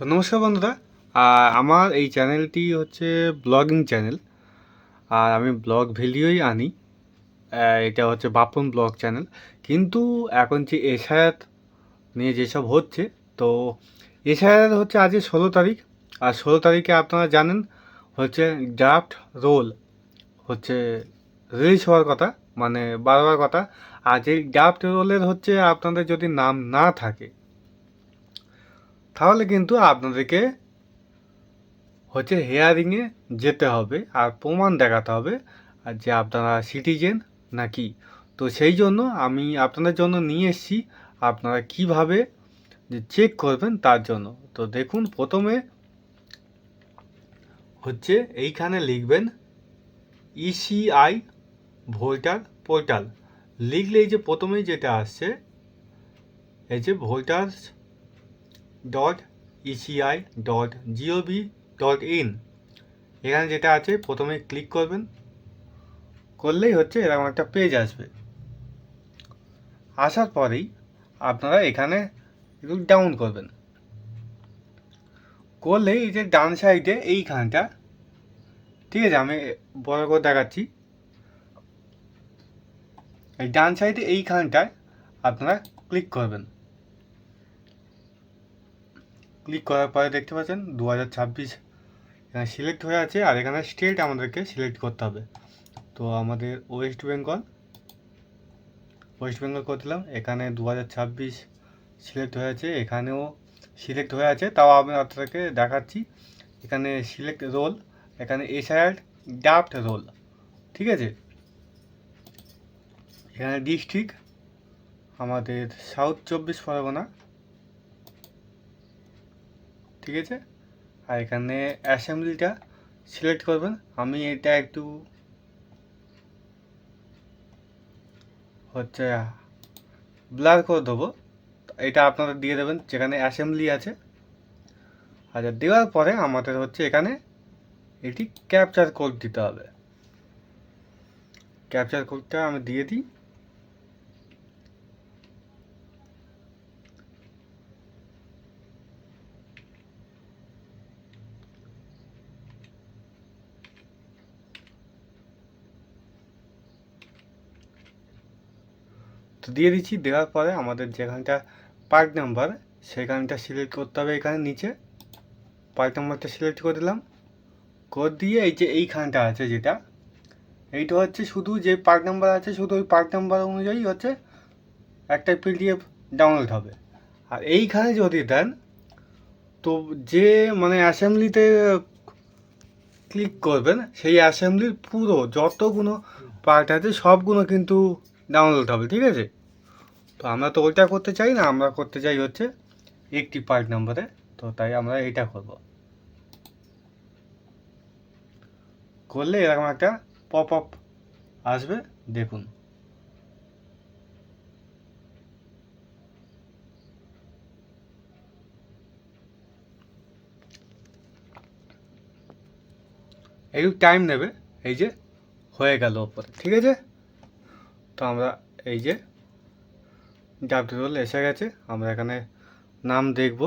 তো নমস্কার বন্ধুরা। আমার এই চ্যানেলটি হচ্ছে ব্লগিং চ্যানেল। আর আমি ব্লগ ভিডিওই আনি। এটা হচ্ছে বাপন ব্লগ চ্যানেল। কিন্তু এখন যে এশায়াত নিয়ে যেসব হচ্ছে, তো এশায়াত হচ্ছে আজকে ষোলো তারিখ। আর ষোলো তারিখে আপনারা জানেন, হচ্ছে ড্রাফট রোল হচ্ছে রিলিজ হওয়ার কথা মানে বারবার কথা। আর যে ড্রাফট রোলের হচ্ছে আপনাদের যদি নাম না থাকে তাহলে কিন্তু আপনাদেরকে হচ্ছে হেয়ারিংয়ে যেতে হবে আর প্রমাণ দেখাতে হবে আর যে আপনারা সিটিজেন নাকি। তো সেই জন্য আমি আপনাদের জন্য নিয়ে এসেছি, আপনারা কীভাবে যে চেক করবেন তার জন্য। তো দেখুন, প্রথমে হচ্ছে এইখানে লিখবেন E ইসিআই ভোটার পোর্টাল। লিখলে এই যে প্রথমেই যেটা আসছে, এই যে voters dot ECI dot GOV dot in এখানে যেটা আছে, প্রথমে ক্লিক করবেন। করলেই হচ্ছে এরকম একটা পেজ আসবে। আসার পরেই আপনারা এখানে একটু ডাউন করবেন। করলে এই যে ডান সাইডে এইখানটা, ঠিক আছে, আমি বড় করে দেখাচ্ছি। এই ডান সাইডে এইখানটায় আপনারা ক্লিক করবেন। ক্লিক করার পরে দেখতে পাচ্ছেন দু হাজার ছাব্বিশ এখানে সিলেক্ট হয়ে আছে আর এখানে স্টেট আমাদেরকে সিলেক্ট করতে হবে। তো আমাদের ওয়েস্ট বেঙ্গল ওয়েস্ট বেঙ্গল করে দিলাম। এখানে দু হাজার ছাব্বিশ সিলেক্ট হয়ে আছে, এখানেও সিলেক্ট হয়ে আছে। তাও আমি আপনাদেরকে দেখাচ্ছি। এখানে সিলেক্ট রোল এখানে এসআইআর ডাফট রোল ঠিক আছে? এখানে ডিস্ট্রিক্ট আমাদের সাউথ চব্বিশ পরগনা ঠিক আছে? আর এখানে অ্যাসেম্বলিটা সিলেক্ট করবেন। আমি এটা একটু হচ্ছে ব্লার করে দেবো। এটা আপনারা দিয়ে দেবেন, যেখানে অ্যাসেম্বলি আছে। আচ্ছা দেওয়ার পরে আমাদের হচ্ছে এখানে এটি ক্যাপচার কোড দিতে হবে। ক্যাপচার কোডটা আমি দিয়ে দিই। তো দিয়ে দিচ্ছি। দেওয়ার পরে আমাদের যেখানটা পার্ট নাম্বার সেখানটা সিলেক্ট করতে হবে এখানে নিচে। পার্ট নাম্বারটা সিলেক্ট করে দিলাম। করে দিয়ে এই যে এইখানটা আছে যেটা, এইটা হচ্ছে শুধু যে পার্ট নাম্বার আছে, শুধু ওই পার্ট নাম্বার অনুযায়ী হচ্ছে একটা পিডিএফ ডাউনলোড হবে। আর এইখানে যদি দেন, তো যে মানে অ্যাসেম্বলিতে ক্লিক করবেন, সেই অ্যাসেম্বলির পুরো যতগুলো পার্ট আছে, সবগুলো কিন্তু ডাউনলোড হবে, ঠিক আছে? তো আমরা তো ওইটা করতে চাই না, আমরা করতে চাই হচ্ছে একটি পার্ট নাম্বারে তো তাই আমরা এইটা করব। করলে এরকম একটা পপ আপ আসবে, দেখুন। একটু টাইম নেবে, এই যে হয়ে গেল ওপরে, ঠিক আছে? তো আমরা এই যে ডাবটি রোল এসে গেছে, আমরা এখানে নাম দেখব।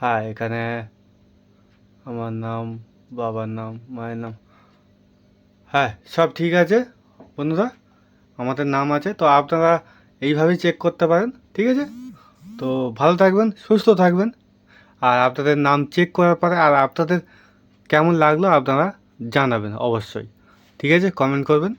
হ্যাঁ এখানে আমার নাম, বাবার নাম, মায়ের নাম। হ্যাঁ সব ঠিক আছে বন্ধুরা, আমাদের নাম আছে, তো আপনারা এইভাবেই চেক করতে পারেন, ঠিক আছে? তো ভালো থাকবেন, সুস্থ থাকবেন, আর আপনাদের নাম চেক করার পরে আর আপনাদের কেমন লাগল আপনারা জানাবেন অবশ্যই। ঠিক আছে? কমেন্ট করবেন।